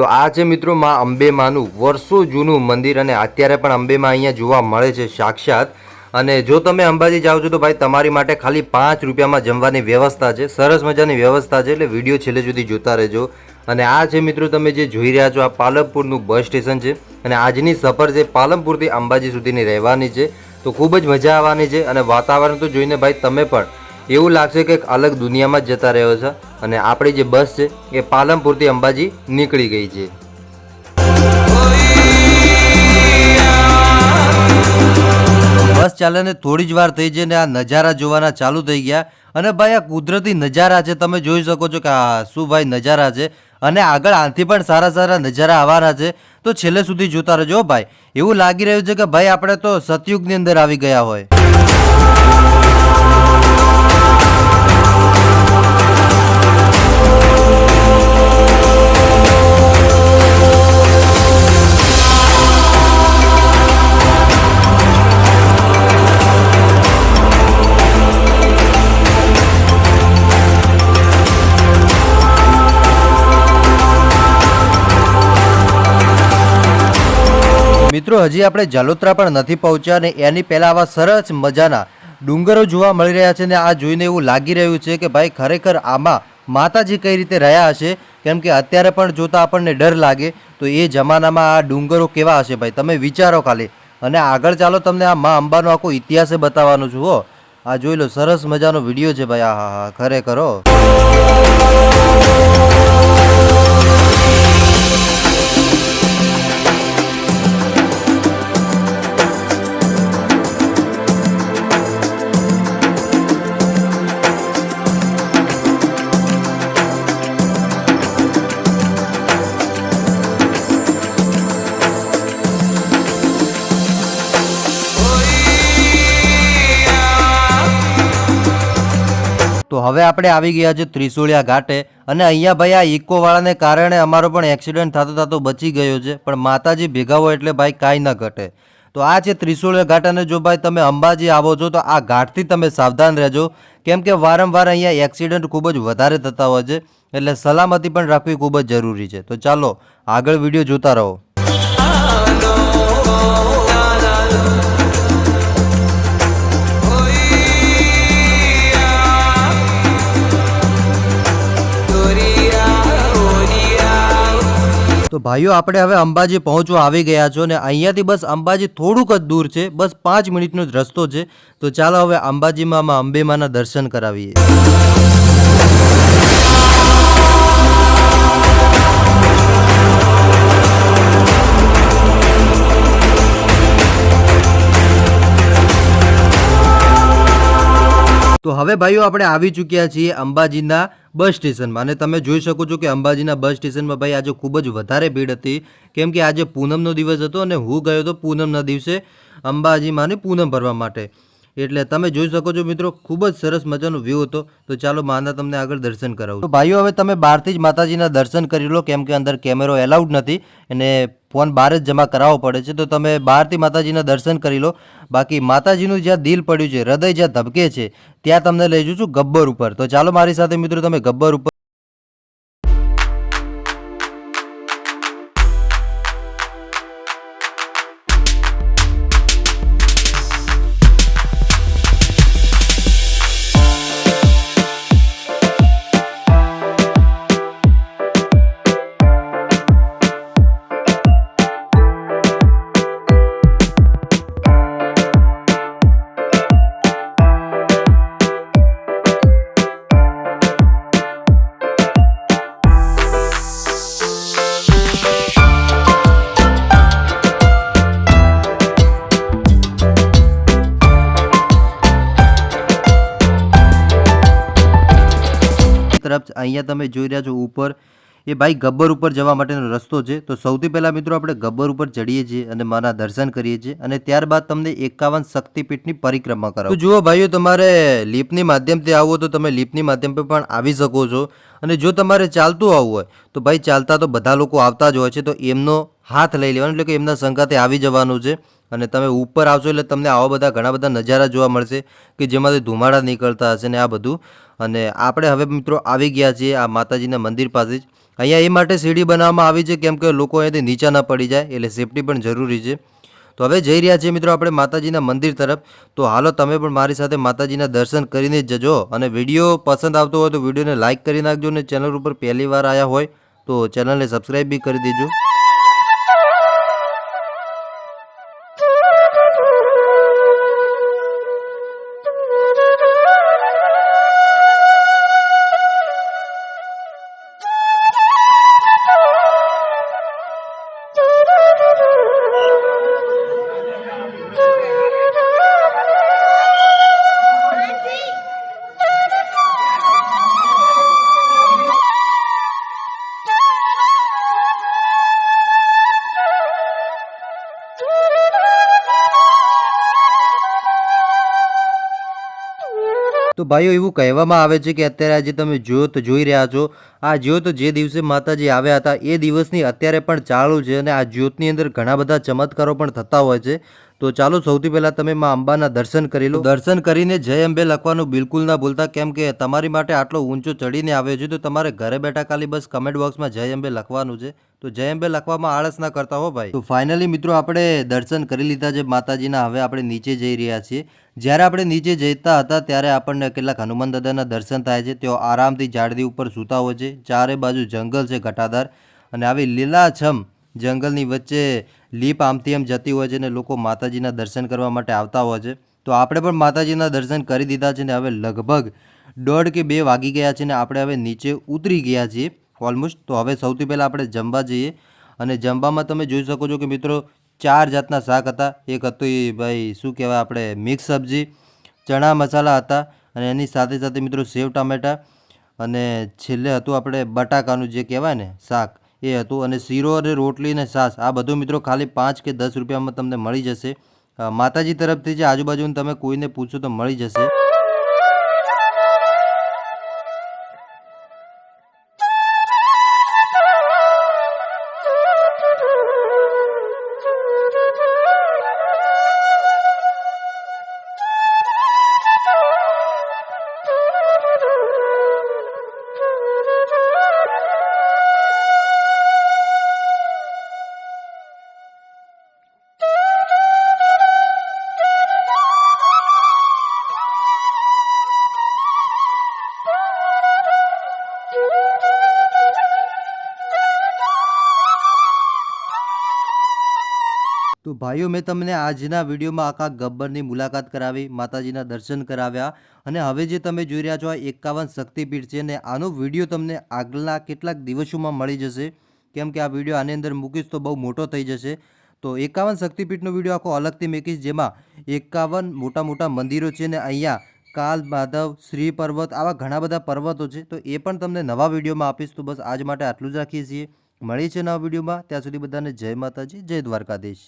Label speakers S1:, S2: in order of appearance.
S1: તો આ છે મિત્રો માં અંબેમાનું. વર્ષો જૂનું મંદિર અને અત્યારે પણ અંબેમાં અહીંયા જોવા મળે છે સાક્ષાત. અને જો તમે અંબાજી જાઓ છો તો ભાઈ તમારી માટે ખાલી પાંચ રૂપિયામાં જમવાની વ્યવસ્થા છે. સરસ મજાની વ્યવસ્થા છે એટલે વીડિયો છેલ્લે સુધી જોતા રહેજો. અને આ છે મિત્રો તમે જે જોઈ રહ્યા છો, આ પાલનપુરનું બસ સ્ટેશન છે. અને આજની સફર છે પાલનપુરથી અંબાજી સુધીની રહેવાની છે. તો ખૂબ જ મજા આવવાની છે અને વાતાવરણ તો જોઈને ભાઈ તમે પણ એવું લાગશે કે અલગ દુનિયામાં જતા રહ્યો છે અને આપણી જે બસ છે એ પાલનપુરથી અંબાજી નીકળી ગઈ છે. બસ ચાલે થોડી જ વાર થઈ છે ને આ નજારા જોવાના ચાલુ થઈ ગયા અને ભાઈ આ કુદરતી નજારા છે, તમે જોઈ શકો છો કે આ શું ભાઈ નજારા છે અને આગળ આનાથી પણ સારા સારા નજારા આવવાના છે. તો છેલ્લે સુધી જોતા રહેજો ભાઈ. એવું લાગી રહ્યું છે કે ભાઈ આપણે તો સતયુગની અંદર આવી ગયા હોય. મિત્રો, હજી આપણે જલોત્રા પણ નથી પહોંચ્યા અને એની પહેલાં આવા સરસ મજાના ડુંગરો જોવા મળી રહ્યા છે ને આ જોઈને એવું લાગી રહ્યું છે કે ભાઈ, ખરેખર આમાં માતાજી કઈ રીતે રહ્યા હશે? કેમ કે અત્યારે પણ જોતા આપણને ડર લાગે. તો એ જમાનામાં આ ડુંગરો કેવા હશે ભાઈ? તમે વિચારો ખાલી. અને આગળ ચાલો તમને આ મા અંબાનો આખો ઇતિહાસ બતાવવાનો છું, હો. આ જોઈ લો, સરસ મજાનો વીડિયો છે ભાઈ. આ હા હા. ખરેખર હવે આપણે આવી ગયા છે ત્રિશુળિયા ઘાટે અને અહીંયા ભાઈ આ ઇકોવાળાને કારણે અમારો પણ એક્સિડન્ટ થતો થતો બચી ગયો છે. પણ માતાજી ભેગા હોય એટલે ભાઈ કાંઈ ના ઘટે. તો આ છે ત્રિશુળિયા ઘાટ અને જો ભાઈ તમે અંબાજી આવો છો તો આ ઘાટથી તમે સાવધાન રહેજો. કેમ કે વારંવાર અહીંયા એક્સિડન્ટ ખૂબ જ વધારે થતા હોય છે. એટલે સલામતી પણ રાખવી ખૂબ જ જરૂરી છે. તો ચાલો આગળ વીડિયો જોતા રહો. તો ભાઈઓ, આપણે હવે અંબાજી પહોંચવા આવી ગયા છો ને અહીંયાથી બસ અંબાજી થોડુંક જ દૂર છે. બસ પાંચ મિનિટનો જ રસ્તો છે. તો ચાલો હવે અંબાજીમાં અંબેમાના દર્શન કરાવીએ. તો હવે ભાઈઓ, આપણે આવી ચૂક્યા છીએ અંબાજીના બસ સ્ટેશનમાં. અને તમે જોઈ શકો છો કે અંબાજીના બસ સ્ટેશનમાં ભાઈ આજે ખૂબ જ વધારે ભીડ હતી. કેમ કે આજે પૂનમનો દિવસ હતો અને હું ગયો હતો પૂનમના દિવસે અંબાજીમાં ને પૂનમ ભરવા માટે. એટલે તમે જોઈ શકો છો મિત્રો, ખૂબ જ સરસ મજાનો વ્યૂ હતો. તો ચાલો માના તમને આગળ દર્શન કરાવું. તો ભાઈઓ, હવે તમે બહારથી જ માતાજીના દર્શન કરી લો, કેમ કે અંદર કેમેરો એલાઉડ નથી અને ફોન બહાર જ જમા કરાવવો પડે છે. તો તમે બહારથી માતાજીના દર્શન કરી લો. બાકી માતાજીનું જ્યાં દિલ પડ્યું છે, હૃદય જ્યાં ધબકે છે, ત્યાં તમને લઈ જઉં છું ગબ્બર ઉપર. તો ચાલો મારી સાથે મિત્રો, તમે ગબ્બર ઉપર તરફ અહીંયા તમે જોઈ રહ્યા છો ઉપર, એ ભાઈ ગબ્બર ઉપર જવા માટેનો રસ્તો છે. તો સૌથી પહેલાં મિત્રો આપણે ગબ્બર ઉપર ચડીએ છીએ અને માના દર્શન કરીએ છીએ અને ત્યારબાદ તમને એકાવન શક્તિપીઠની પરિક્રમા કરાવો. તો જુઓ ભાઈઓ, તમારે લીપની માધ્યમથી આવો તો તમે લીપની પર પણ આવી શકો છો. અને જો તમારે ચાલતું આવવું હોય, તો ભાઈ ચાલતા તો બધા લોકો આવતા જ હોય છે, તો એમનો હાથ લઈ લેવાનો, એટલે કે એમના સંગાતે આવી જવાનું છે. અને તમે ઉપર આવશો એટલે તમને આવા બધા ઘણા બધા નજારા જોવા મળશે કે જેમાંથી ધુમાડા નીકળતા હશે ને આ બધું. અને આપણે હવે મિત્રો આવી ગયા છીએ આ માતાજીના મંદિર પાસે જ. અહીંયા એ માટે સીડી બનાવવામાં આવી છે કેમ કે લોકો અહીંયાથી નીચા ન પડી જાય એટલે સેફટી પણ જરૂરી છે. તો હવે જઈ રહ્યા છીએ મિત્રો આપણે માતાજીના મંદિર તરફ. તો હાલો તમે પણ મારી સાથે માતાજીના દર્શન કરીને જજો અને વીડિયો પસંદ આવતો હોય તો વિડીયોને લાઇક કરી નાખજો અને ચેનલ ઉપર પહેલી વાર આવ્યા હોય તો ચેનલને સબસ્ક્રાઈબ બી કરી દેજો. તો ભાઈઓ, એવું કહેવામાં આવે છે કે અત્યારે આજે તમે જ્યોત જોઈ રહ્યા છો, આ જ્યોત જે દિવસે માતાજી આવ્યા હતા, એ દિવસની અત્યારે પણ ચાલુ છે અને આ જ્યોતની અંદર ઘણા બધા ચમત્કારો પણ થતા હોય છે. તો ચાલો સૌથી પહેલાં તમે માં અંબાના દર્શન કરી લો. દર્શન કરીને જય અંબે લખવાનું બિલકુલ ના ભૂલતા કેમ કે તમારી માટે આટલો ઊંચો ચડીને આવ્યો છે તો તમારે ઘરે બેઠા ખાલી બસ કમેન્ટ બોક્સમાં જય અંબે લખવાનું છે. તો જય અંબે લખવામાં આળસ ના કરતા હો ભાઈ. તો ફાઇનલી મિત્રો આપણે દર્શન કરી લીધા છે માતાજીના. હવે આપણે નીચે જઈ રહ્યા છીએ. જ્યારે આપણે નીચે જતા હતા ત્યારે આપણને કેટલાક હનુમાન દાદાના દર્શન થાય છે. તેઓ આરામથી ઝાડદી ઉપર સૂતા હોય છે. ચારે બાજુ જંગલ છે ઘટાદાર અને આવી લીલાછમ જંગલની વચ્ચે લીપ આમથી આમ જતી હોય છે અને લોકો માતાજીના દર્શન કરવા માટે આવતા હોય છે. તો આપણે પણ માતાજીના દર્શન કરી દીધા છે ને હવે લગભગ દોઢ કે બે વાગી ગયા છે ને આપણે હવે નીચે ઉતરી ગયા છીએ ઓલમોસ્ટ તો હવે સૌથી પહેલાં આપણે જમવા જઈએ અને જમવામાં તમે જોઈ શકો છો કે મિત્રો ચાર જાતના શાક હતા. એક હતું એ ભાઈ શું કહેવાય આપણે, મિક્સ સબ્જી, ચણા મસાલા હતા અને એની સાથે સાથે મિત્રો સેવ ટામેટા અને છેલ્લે હતું આપણે બટાકાનું જે કહેવાય ને શાક. એ હતું અને શીરો અને રોટલી અને છાશ, આ બધું મિત્રો ખાલી પાંચ કે દસ રૂપિયામાં તમને મળી જશે. માતાજી તરફથી જે આજુબાજુનું તમે કોઈને પૂછો તો મળી જશે. તો ભાઈઓ, મેં તમને આજના વિડીયોમાં આખા ગબ્બરની મુલાકાત કરાવી, માતાજીના દર્શન કરાવ્યા અને હવે જે તમે જોઈ રહ્યા છો આ એકાવન શક્તિપીઠ છે અને આનો વીડિયો તમને આગલા કેટલાક દિવસોમાં મળી જશે. કેમ કે આ વીડિયો આની અંદર મૂકીશ તો બહુ મોટો થઈ જશે. તો એકાવન શક્તિપીઠનો વીડિયો આખો અલગથી મૂકીશ જેમાં એકાવન મોટા મોટા મંદિરો છે ને અહીંયા કાલ માધવ, શ્રી પર્વત, આવા ઘણા બધા પર્વતો છે. તો એ પણ તમને નવા વિડીયોમાં આપીશ. તો બસ આજ માટે આટલું જ રાખીએ છીએ. મળીએ છીએ નવા વિડીયોમાં. ત્યાં સુધી બધાને જય માતાજી, જય દ્વારકાધીશ.